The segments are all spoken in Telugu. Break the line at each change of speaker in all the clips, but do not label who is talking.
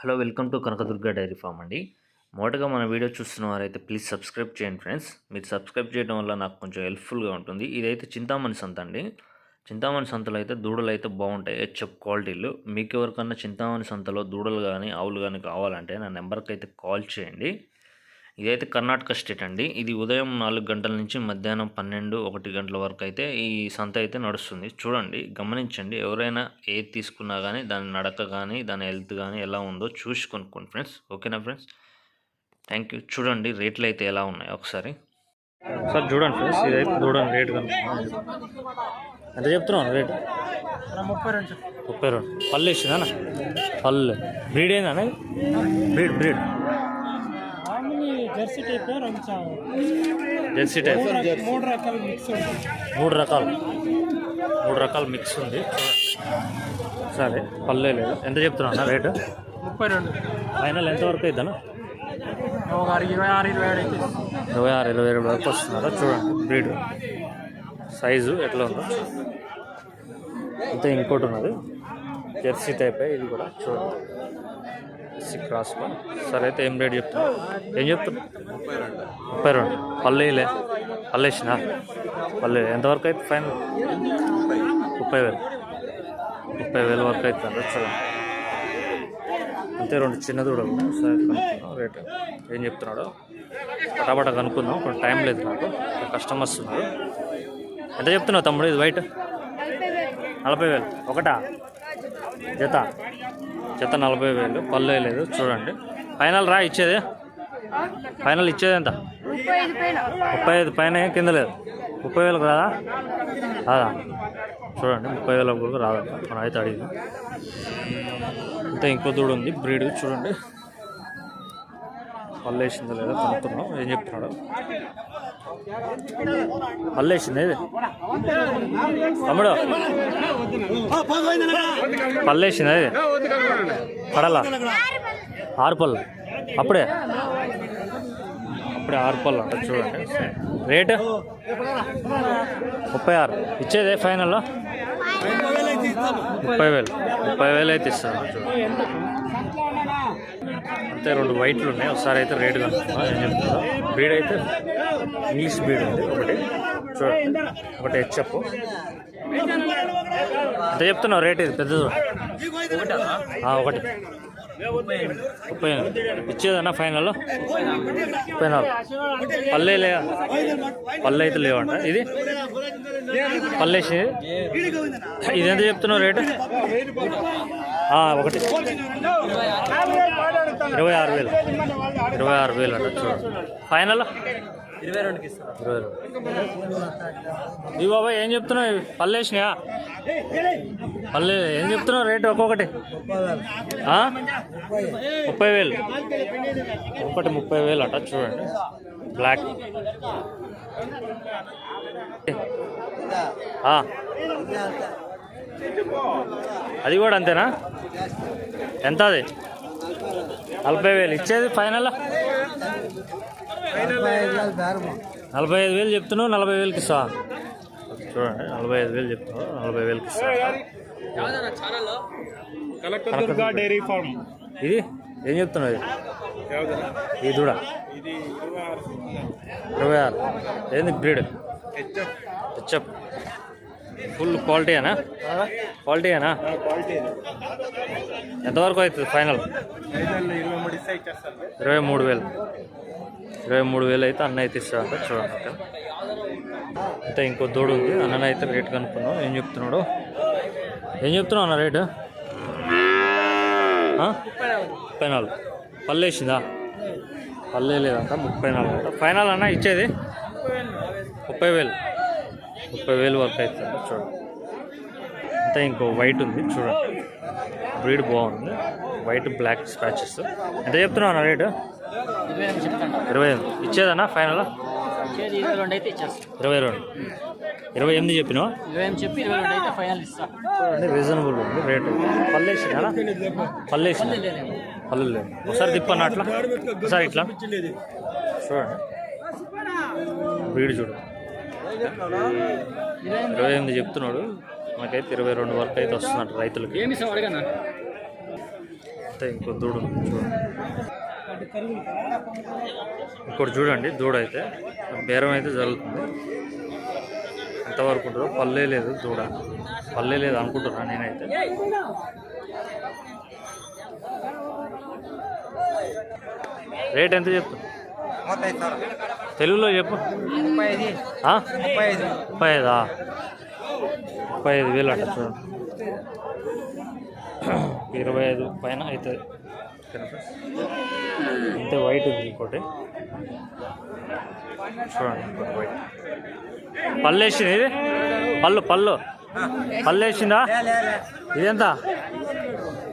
Hello welcome to Kanakadurga dairy farm అండి. మొదటగా మన వీడియో చూస్తున్న వారైతే ప్లీజ్ సబ్స్క్రైబ్ చేయండి ఫ్రెండ్స్. మీరు సబ్స్క్రైబ్ చేయడం వల్ల నాకు కొంచెం హెల్ప్ఫుల్గా ఉంటుంది. ఇదైతే చింతామణి సంత అండి. చింతామణి సంతలో అయితే దూడలు అయితే బాగుంటాయి. హెచ్ఎఫ్ క్వాలిటీలు. మీకు ఎవరికన్నా చింతామణి సంతలో దూడలు కానీ ఆవులు కానీ కావాలంటే నా నెంబర్కి అయితే కాల్ చేయండి. ఇదైతే కర్ణాటక స్టేట్ అండి. ఇది ఉదయం నాలుగు గంటల నుంచి మధ్యాహ్నం పన్నెండు ఒకటి గంటల వరకు అయితే ఈ సంత అయితే నడుస్తుంది. చూడండి గమనించండి ఎవరైనా ఏది తీసుకున్నా కానీ దాని నడక కానీ దాని హెల్త్ కానీ ఎలా ఉందో చూసి కొనుక్కోండి ఫ్రెండ్స్. ఓకేనా ఫ్రెండ్స్? Thank you. చూడండి రేట్లు అయితే ఎలా ఉన్నాయి ఒకసారి. సార్ చూడండి ఫ్రెండ్స్ ఇదైతే చూడండి రేట్ కనుక్కున్నాను ఎంత చెప్తున్నాను రేట్?
ముప్పై రెండు.
ముప్పై రెండు. పళ్ళు వేసిందా పళ్ళు. బ్రీడ్ ఏందా బ్రీడ్ బ్రీడ్.
జెర్సీ టైప్ రంగు చావు
జెర్సీ టైప్.
మూడు రకాల మిక్స్
మూడు రకాలు. మూడు రకాల మిక్స్ ఉంది. సరే పల్లె లేదు ఎంత చెప్తున్నా రేటు?
ముప్పై రెండు.
ఫైనల్ ఎంతవరకు అవుతాను
ఇరవై ఆరు ఇరవై ఏడు
ఇరవై ఆరు ఇరవై ఏడు వరకు వస్తున్నారా? చూడండి బ్రీడ్ సైజు ఎట్లా ఉందో. అంతే ఇంకోటి ఉన్నది. జెర్సీ టైప్ ఇది కూడా చూడండి. జెర్సీ క్రాస్ సరే అయితే ఏం రేట్ చెప్తున్నా ఏం చెప్తున్నా ముప్పై రెండు. పల్లెలే. పల్లేసిన? పల్లె. ఎంతవరకు అయితే ఫైనల్ ముప్పై వేలు. ముప్పై వేల వరకు అవుతుంది సరే. అంతే రెండు చిన్న దూడలు సరే కనుక్కుందాం రేటు ఏం చెప్తున్నాడు? పటాపట కనుక్కుందాం. కొంచెం టైం లేదు నాకు. కస్టమర్స్ ఉన్నారు. ఎంత చెప్తున్నావు తమ్ముడు? ఇది వైట్ నలభై వేలు. ఒకటా? జత? జత నలభై వేలు పళ్ళు లేదు చూడండి. ఫైనల్ రా ఇచ్చేది. ఫైనల్ ఇచ్చేది ఎంత? ముప్పై ఐదు పైన కింద లేదు. ముప్పై వేలకు రాదా? రాదా. చూడండి ముప్పై వేల కూడా రాదంట. మనం అయితే అడిగింది. ఇంకా ఇంకో దూడు ఉంది బ్రీడ్ చూడండి. పళ్ళు లేదా కనుక్కున్నాం ఏం చెప్తున్నాడు? పల్లేసింది తమ్ముడు. పల్లేసింది వేసిందా ఇది ఆరు పళ్ళు అప్పుడే. అప్పుడే ఆరు పళ్ళు అంట చూడండి. రేటు? ముప్పై ఆరు. ఇచ్చేదే ఫైనల్లో? ముప్పై వేలు. ముప్పై వేలు అయితే ఇస్తాను. చూడండి అంతే రెండు వైట్లు ఉన్నాయి. ఒకసారి అయితే రేట్ కనుక్కున్నా ఏం చెప్తున్నా బ్రీడ్ అయితే ఇంగ్లీష్ బ్రీడ్ ఉంది. ఒకటి చూడండి ఒకటి హెచ్ఎఫ్ ఎంత చెప్తున్నావు? రేట్ ఇది పెద్దది. ఒకటి. ముప్పై ఇచ్చేదన్నా ఫైనల్ ముప్పై నాలుగు పల్లె లే పల్లె అయితే లేవంట. ఇది? పల్లెసి ఇది ఎంత చెప్తున్నావు రేటు? ఒకటి. ఇరవై ఆరు వేలు. ఇరవై ఆరు వేలు అంట చూడండి ఫైనల్?
ఇరవై రెండుకి ఇస్తారు?
ఇరవై రెండు. బాబాయ్ ఏం చెప్తున్నావు? పళ్ళు వేసినాయా? పల్లె ఏం చెప్తున్నావు? రేటు ఒక్కొక్కటి? ముప్పై వేలు. ఒకటి ముప్పై వేలు అట చూడండి. బ్లాక్ ఆ. అది కూడా అంతేనా? ఎంత అది? నలభై వేలు. ఇచ్చేది ఫైనల్? నలభై ఐదు వేలు చెప్తున్నావు నలభై వేలకి ఇస్తా. చూడండి నలభై ఐదు వేలు చెప్తున్నావు నలభై వేలకి ఇస్తా.
Kanakadurga dairy farm.
ఇది? ఏం చెప్తున్నావు ఇది?
ఇది ఆరు.
ఇరవై ఆరు. ఏంది బ్రీడ్? హెచ్ఎఫ్. ఫుల్ క్వాలిటీనా క్వాలిటీనా
క్వాలిటీ
ఎంతవరకు అవుతుంది ఫైనల్?
ఇరవై మూడు
వేలు. ఇరవై మూడు వేలు అయితే అన్న అయితే ఇస్తాడంట చూడండి అక్కడ. అయితే ఇంకో దూడు ఉంది అన్న అయితే రేట్ కనుక్కున్నాం ఏం చెప్తున్నాడు? ఏం చెప్తున్నావు అన్న రేటు? ముప్పై నాలుగు. పల్లె వేసిందా? పల్లె లేదంట ముప్పై నాలుగు. ఫైనల్ అన్న ఇచ్చేది? ముప్పై వేలు. ముప్పై వేలు వరకు అవుతుంది చూడండి. అంటే ఇంకో వైట్ ఉంది చూడండి. బ్రీడ్ బాగుంది. వైట్ బ్లాక్ స్పాచెస్ ఎంత చెప్తున్నావు అన్న రేటు?
ఇరవై ఎనిమిది.
ఇచ్చేదన్నా ఫైనల్?
ఇరవై రెండు.
ఇరవై ఎనిమిది
చెప్పినా చెప్పి
చూడండి రీజనబుల్ ఉంది రేటు పల్లేసిందా పల్లేసింది పళ్ళు లేదు. ఒకసారి తిప్పన్న అట్లా? ఒకసారి ఇట్లా? చూడండి. వీడు చూడు. ఇరవై ఎనిమిది చెప్తున్నాడు. మనకైతే ఇరవై రెండు వరకు అయితే వస్తున్నట్టు రైతులకి. ఇంకో దూడ ఇంకోటి చూడండి దూడ అయితే. బేరం అయితే జరుగుతుంది. ఎంతవరకు ఉంటుందో పల్లె లేదు దూడ. పల్లె లేదు అనుకుంటున్నా నేనైతే. రేట్ ఎంత చెప్తా తెలుగులో చెప్పు. ముప్పై ఐదా. ముప్పై ఐదు వేలు అంట చూడండి ఇరవై ఐదు పైన అవుతుంది అంతే వైట్ ఉంది ఇంకోటి. చూడండి ఇంకోటి వైట్. పళ్ళు వేసింది ఇది? పళ్ళు పళ్ళు. పళ్ళు వేసిందా? ఇదెంత?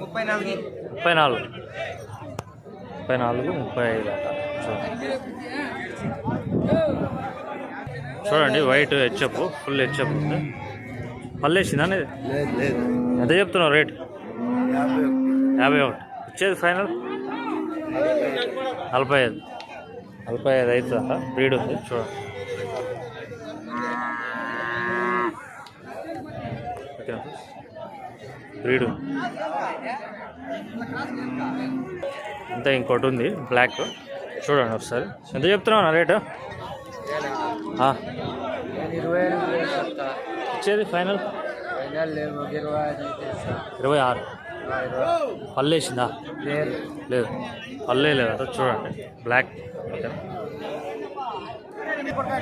ముప్పై నాలుగు.
ముప్పై నాలుగు ముప్పై నాలుగు ముప్పై ఐదు అంట. చూడండి చూడండి వైట్ హెచ్ఎప్ ఫుల్ హెచ్ఎప్ ఉంది. పళ్ళు వేసిందా అనేది ఎంత చెప్తున్నావు రేట్?
యాభై
ఒకటి. ఇచ్చేది ఫైనల్? నలభై ఐదు. నలభై ఐదు అవుతుందంట బ్రీడ్ ఉంది చూడండి. బ్రీడ్ ఉంది. ఇంకా ఇంకోటి ఉంది బ్లాక్ చూడండి ఒకసారి. ఎంత చెప్తున్నావు నా రేటు? ఇచ్చేది ఫైనల్?
ఇరవై
ఆరు.
ఆ,
వేసిందా?
లేదు.
లేదు పల్లె చూడండి. బ్లాక్ అంటే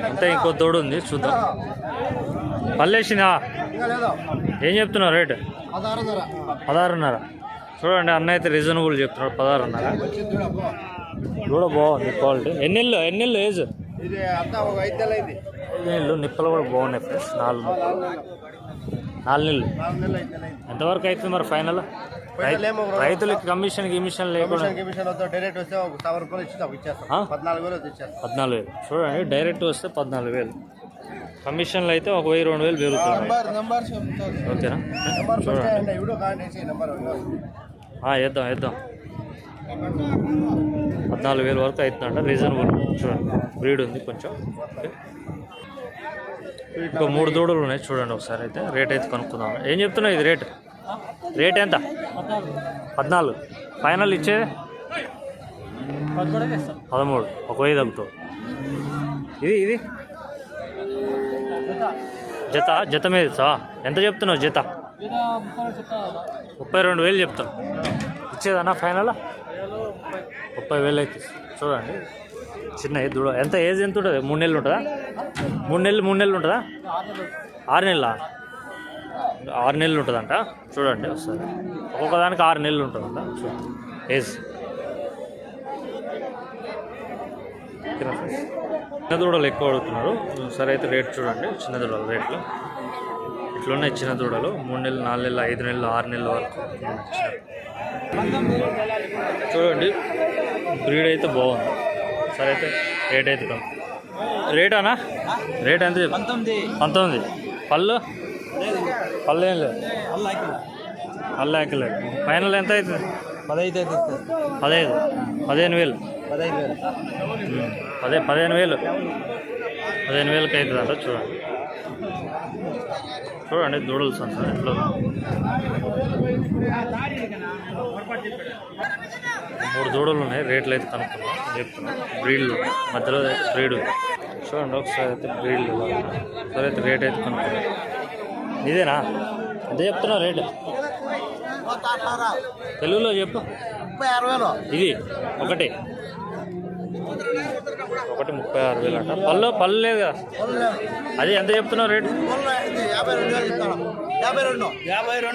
అంతే ఇంకో తోడు ఉంది చూద్దాం. పల్లేసిందా ఏం చెప్తున్నావు రేటు? పదహారున్నర. చూడండి అన్న అయితే రీజనబుల్ చెప్తున్నాడు పదహారున్నర. కూడా బాగుంది క్వాలిటీ. ఎన్నెళ్ళు ఎన్నెళ్ళు ఏజ్? ఎన్నెళ్ళు నిప్పలు కూడా బాగున్నాయి ఫ్రెండ్స్ నాలుగు నాలుగు నెలలు. ఎంతవరకు అవుతుంది మరి ఫైనల్? రైతులకి కమిషన్ గిమిషన్ లేకుండా
కమిషన్? ఇచ్చేస్తాం పద్నాలుగు వేలు
చూడండి డైరెక్ట్ వస్తే పద్నాలుగు వేలు. కమిషన్లు అయితే ఒక వెయ్యి రెండు వేలు పెరుగుతున్నాయి.
చెప్తాను.
ఓకేనా? చూడండి. వేద్దాం వేద్దాం పద్నాలుగు వేలు వరకు అవుతుందంట. రీజనబుల్. చూడండి. బ్రీడ్ ఉంది కొంచెం. ఓకే. మూడు దూడలు ఉన్నాయి. చూడండి ఒకసారి అయితే. రేట్ అయితే కనుక్కుందాం. ఏం చెప్తున్నావు ఇది రేట్? రేట్ ఎంత? పద్నాలుగు. ఫైనల్ ఇచ్చేది? పదమూడు. ఒక వెయ్యి తగ్గుతావు ఇది ఇది? జత జత మీద ఎంత చెప్తున్నావు జత?
ముప్పై
ముప్పై రెండు వేలు చెప్తాను ఇచ్చేదన్నా ఫైనల్? ముప్పై వేలు అయితే చూడండి. చిన్న దూడ ఎంత ఏజ్ ఎంత ఉంటుంది? మూడు నెలలు ఉంటుందా? మూడు నెలలు మూడు నెలలు ఉంటుందా? ఆరు నెలల? ఆరు నెలలు ఉంటుందంట. చూడండి ఒకసారి. ఒక్కొక్క దానికి ఆరు నెలలు ఉంటుందంట. చూడండి. ఏజ్. ఓకేనా ఫ్రెండ్స్? చిన్న దూడలు ఎక్కువ అడుగుతున్నారు. సరే అయితే రేట్ చూడండి. చిన్న దూడలు రేట్లు. ఇట్లున్నాయి చిన్న దూడలు మూడు నెలలు నాలుగు నెలలు ఐదు నెలలు ఆరు నెలల వరకు. చూడండి. బ్రీడ్ అయితే బాగుంది. సరే అయితే రేట్ అయితే కమ్ రేట్ అనా రేట్ ఎంత
పంతొమ్మిది.
పళ్ళు? పళ్ళు ఏం లేదు. పళ్ళు ఎక్కలేదు ఫైనల్ ఎంత అవుతుంది?
పదహైదు అయితే
పదహైదు. పదిహేను వేలు. పదే పదిహేను వేలు. పదిహేను వేలకి అవుతుంది అంట చూడండి చూడండి దూడలు సంత ఎట్లా మూడు దూడలు ఉన్నాయి రేట్లు అయితే కనుక్కున్నాం చెప్తున్నాం బ్రీడ్లు మధ్యలో అయితే బ్రీడ్. చూడండి ఒకసారి అయితే బ్రీడ్లు సరే అయితే రేట్ అయితే కనుక్కున్నాం ఇదేనా? అదే చెప్తున్నావు రేటు. తెలుగులో చెప్పు.
ముప్పై ఆరు వేలు
ఇది ఒకటి. ఒకటి ముప్పై ఆరు వేలు అంట. పళ్ళు పళ్ళు లేదు కదా. అది ఎంత చెప్తున్నావు రేటు?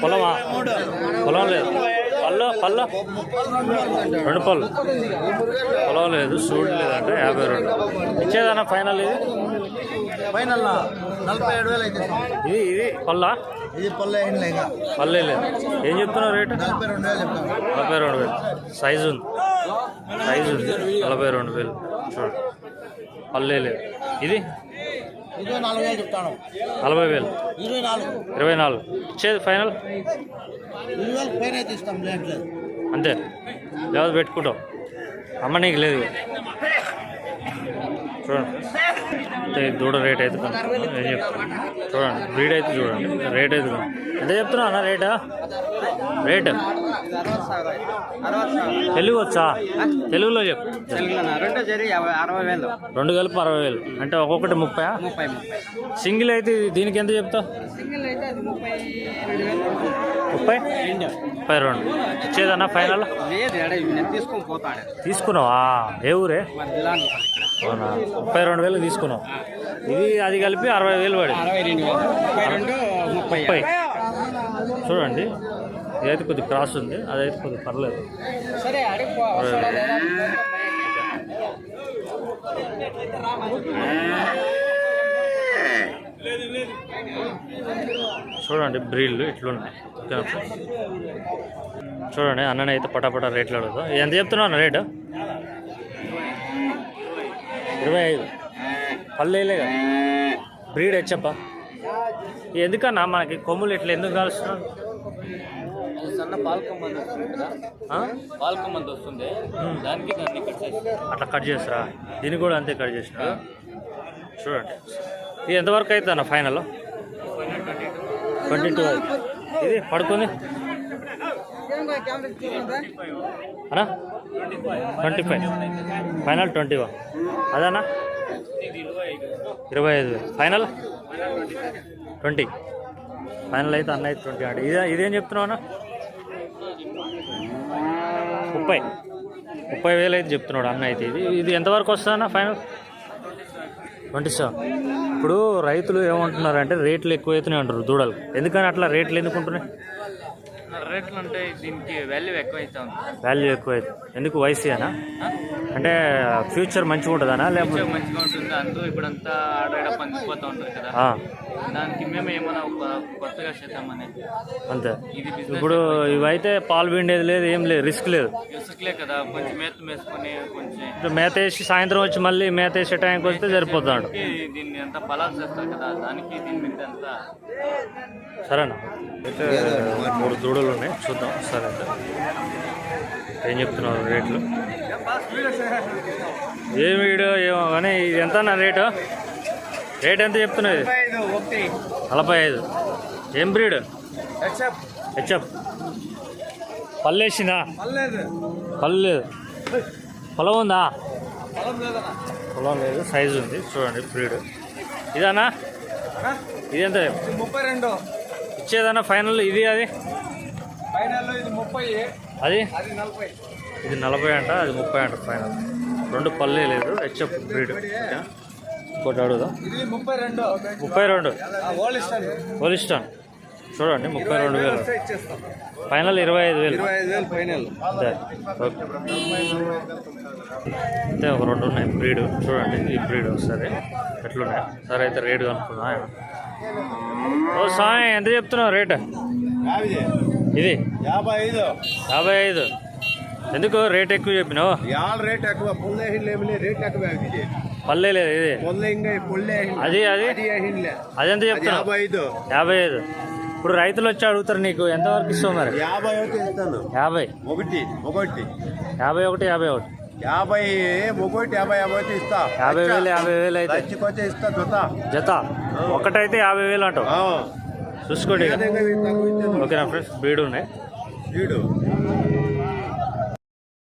పొలమా? పొలం లేదు. పళ్ళు పళ్ళు? రెండు పళ్ళు. పొలం లేదు సూడు లేదంటే యాభై రెండు. ఇచ్చేదన్నా ఫైనల్ ఇది?
ఫైనల్ నలభై ఏడు వేలు అయితే
ఇది ఇది పళ్ళా?
ఇది పల్లె అయింది ఇంకా
పల్లె లేదు. ఏం చెప్తున్నావు రేటు?
నలభై రెండు వేలు చెప్తాను.
నలభై రెండు వేలు. సైజు ఉంది. సైజు ఉంది. నలభై రెండు వేలు. పల్లె లేదు. ఇది?
ఇరవై నాలుగు వేలు చెప్తాను.
నలభై వేలు.
ఇరవై నాలుగు.
ఇరవై నాలుగు. ఇచ్చేది ఫైనల్?
ఇరవై వేలు పైన అయితే ఇస్తాం లేదు
అంతే. లేకపోతే పెట్టుకుంటాం. అమ్మ నీకు లేదు. చూడండి. అయితే ఈ దూడ రేట్ అయితే ఏం చెప్తాను చూడండి బ్రీడ్ అయితే చూడండి. రేట్ అయితే. ఎంత చెప్తున్నా అన్న రేటా? రేట్? తెలుగు వచ్చా తెలుగులో చెప్పు.
రెండో
కలిపి అరవై వేలు. అంటే ఒక్కొక్కటి ముప్పై సింగిల్ అయితే దీనికి ఎంత చెప్తావు?
సింగిల్ అయితే అది ముప్పై
ముప్పై
రెండు.
ఇచ్చేదన్నా ఫైనల్? తీసుకున్నావా? ఏ ఊరే? అవునా? ముప్పై రెండు వేలు తీసుకున్నావు. ఇది అది కలిపి అరవై వేలు పడి
ముప్పై
చూడండి. ఇదైతే కొద్ది క్రాస్ ఉంది. అదైతే కొద్ది పర్లేదు.
సరే
చూడండి బ్రీడ్లు ఇట్లున్నాయి? చూడండి అన్నని అయితే పటాపటా రేట్లు అడుగుతాం ఎంత చెప్తున్నావు అన్న రేటు? ఇరవై ఐదు. పల్లెలే కదా. బ్రీడ్ హెచ్చప్ప ఎందుకన్నా మనకి కొమ్ములు ఇట్లా ఎందుకు కాలుస్తున్నావు?
సన్న పాలకం మంది వస్తుంది కదా.
ఆ?
పాలకం మంది వస్తుంది. దానికి దాన్ని కట్ చేసి
అట్లా కట్ చేస్తారా? దీన్ని కూడా అంతే కట్ చేసినా చూడండి. ఇది ఎంతవరకు అవుతుంది అన్న ఫైనల్ ట్వంటీ టూ ఇది పడుకుంది. అన్నా? Twenty five final twenty one అదన్నా? ఇరవై ఐదు. ఫైనల్ ట్వంటీ ఫైనల్ అయితే అన్న అయితే ట్వంటీ అంటే ఇదే ఇదేం చెప్తున్నావు అన్న? ముప్పై. ముప్పై వేలు అయితే చెప్తున్నాడు అన్న అయితే. ఇది ఇది ఎంతవరకు వస్తుంది అన్న ఫైనల్ ట్వంటీ సెవెన్ ఇప్పుడు రైతులు ఏమంటున్నారంటే రేట్లు ఎక్కువైతేనే అంటారు దూడలు. ఎందుకని అట్లా రేట్లు ఎందుకు ఉంటున్నాయి
రేట్లు అంటే దీనికి వాల్యూ ఎక్కువ అవుతుంది
వాల్యూ ఎక్కువైతే. ఎందుకు వయసేనా అంటే ఫ్యూచర్ మంచిగా ఉంటుందనా లేకపోతే
మంచిగా ఉంటుంది? అందరూ ఇప్పుడంతా ఆడ పంచిపోతూ ఉంటారు కదా. దానికి మేము ఏమైనా ఒక కొత్తగా చేద్దామని
అంతే. ఇప్పుడు ఇవైతే పాలు పిండేది లేదు ఏం లేదు రిస్క్ లేదు.
ఇసుకలే కదా కొంచెం మేత వేసుకొని కొంచెం
ఇప్పుడు మేత వేసి సాయంత్రం వచ్చి మళ్ళీ మేత వేసే టైంకి వస్తే సరిపోతాడు.
దీన్ని అంతా పలాలు చేస్తారు కదా దానికి దీని మీద అంతా
సరేనా? అయితే మూడు దూడలు ఉన్నాయి చూద్దాం. సరే. ఏం చెప్తున్నారు రేట్లు? ఏం వీడియో ఏమో కానీ ఇది ఎంత అన్న రేటు? రేట్ ఎంత చెప్తున్నది నలభై ఐదు ఏం బ్రీడ్? హెచ్ఎఫ్. పళ్ళు వేసిందా? పళ్ళు లేదు. పొలం ఉందా? పొలం లేదు సైజు ఉంది. చూడండి బ్రీడ్. ఇదన్నా? ఇది ఎంత?
ముప్పై రెండు.
ఇచ్చేదన్నా ఫైనల్ ఇది అది? అది? ఇది నలభై అంట అది ముప్పై అంట ఫైనల్. రెండు పల్లె లేదు హెచ్ఎఫ్ బ్రీడ్. ఇంకోటి అడుగుదాం
ముప్పై రెండు.
ముప్పై రెండు. పోలిస్టాన్ చూడండి ముప్పై రెండు వేలు. ఫైనల్ ఇరవై ఐదు వేలు.
ఫైనల్.
అంతే అయితే ఒక రెండు ఉన్నాయి. బ్రీడ్. చూడండి ఈ బ్రీడ్ వస్తుంది ఎట్లున్నాయి? సరే అయితే రేటు కనుక్కున్నా ఓ సాయం ఎంత చెప్తున్నావు రేటు? ఇది?
యాభై ఐదు.
యాభై ఐదు. ఎందుకు రేట్ ఎక్కువ చెప్పినావు?
రేట్ ఎక్కువ. రేట్ ఎక్కువ
పల్లె లేదు ఇది. అది అది. అదెంత
యాభై ఐదు.
ఇప్పుడు రైతులు వచ్చి అడుగుతారు నీకు ఎంతవరకు ఇస్తావు మరి?
యాభై ఒకటి ఇస్తాను.
యాభై.
ఒకటి ఒకటి.
యాభై ఒకటి యాభై ఒకటి.
యాభై ఒకటి యాభై యాభై ఇస్తా.
యాభై వేలు యాభై వేలు అయితే.
ఇస్తా జత.
జత. ఒకటైతే యాభై వేలు అంటావు. చూసుకోండి. ఓకేనా ఫ్రెండ్స్? బ్రీడ్ ఉన్నాయి.
వీడు